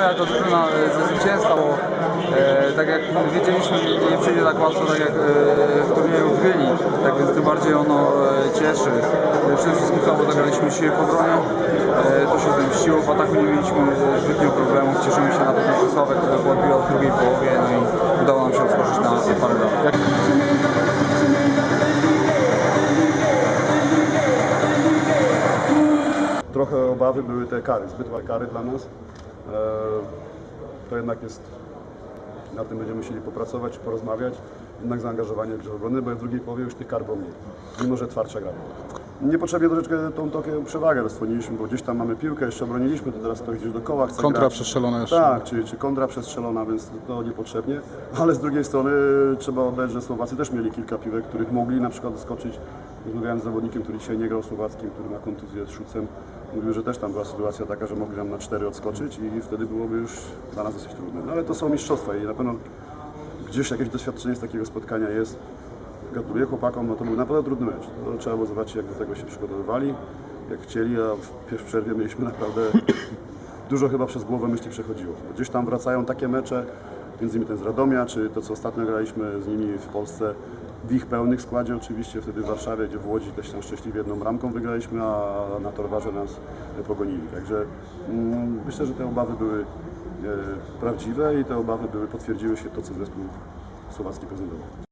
ta drużyna e, ze zwycięstwa, bo e, tak jak wiedzieliśmy, nie, nie przyjdzie tak łatwo, tak jak e, w turnieju w Gdyni, tak więc tym bardziej ono e, cieszy. Przede wszystkim to, bo zagraliśmy dzisiaj w obronie, e, to się zemściło, w ataku nie mieliśmy e, zbytnio problemów, cieszymy się na pewno Czesławek, który podbijał w drugiej połowie, no i udało nam się otworzyć na parę. Jak Trochę obawy były te kary, zbyt kary dla nas. E, To jednak jest, na tym będziemy musieli popracować, porozmawiać. Jednak zaangażowanie w obrony, bo w drugiej połowie już tych kar było mniej, mimo że twardsza gra. Niepotrzebnie troszeczkę tą tokę przewagę rozsłoniliśmy, bo gdzieś tam mamy piłkę, jeszcze obroniliśmy, to teraz ktoś gdzieś do koła chce Kontra grać. przestrzelona jeszcze. Tak, czy, czy kontra przestrzelona, więc to niepotrzebnie. Ale z drugiej strony trzeba oddać, że Słowacy też mieli kilka piłek, których mogli na przykład skoczyć. Rozmawiałem z zawodnikiem, który dzisiaj nie grał słowackim, który ma kontuzję z szucem. Mówił, że też tam była sytuacja taka, że mogli nam na cztery odskoczyć i wtedy byłoby już dla nas dosyć trudne. No ale to są mistrzostwa i na pewno gdzieś jakieś doświadczenie z takiego spotkania jest. Gratuluję chłopakom, no to był naprawdę trudny mecz. No, trzeba było zobaczyć, jak do tego się przygotowywali, jak chcieli, a w w przerwie mieliśmy naprawdę dużo chyba przez głowę myśli przechodziło. Bo Gdzieś tam wracają takie mecze, między innymi ten z Radomia, czy to co ostatnio graliśmy z nimi w Polsce, w ich pełnych składzie oczywiście, wtedy w Warszawie, gdzie w Łodzi też tam szczęśliwie jedną bramką wygraliśmy, a na Torwarze nas pogonili. Także mm, myślę, że te obawy były e, prawdziwe i te obawy były, potwierdziły się to, co zespół słowacki prezentował.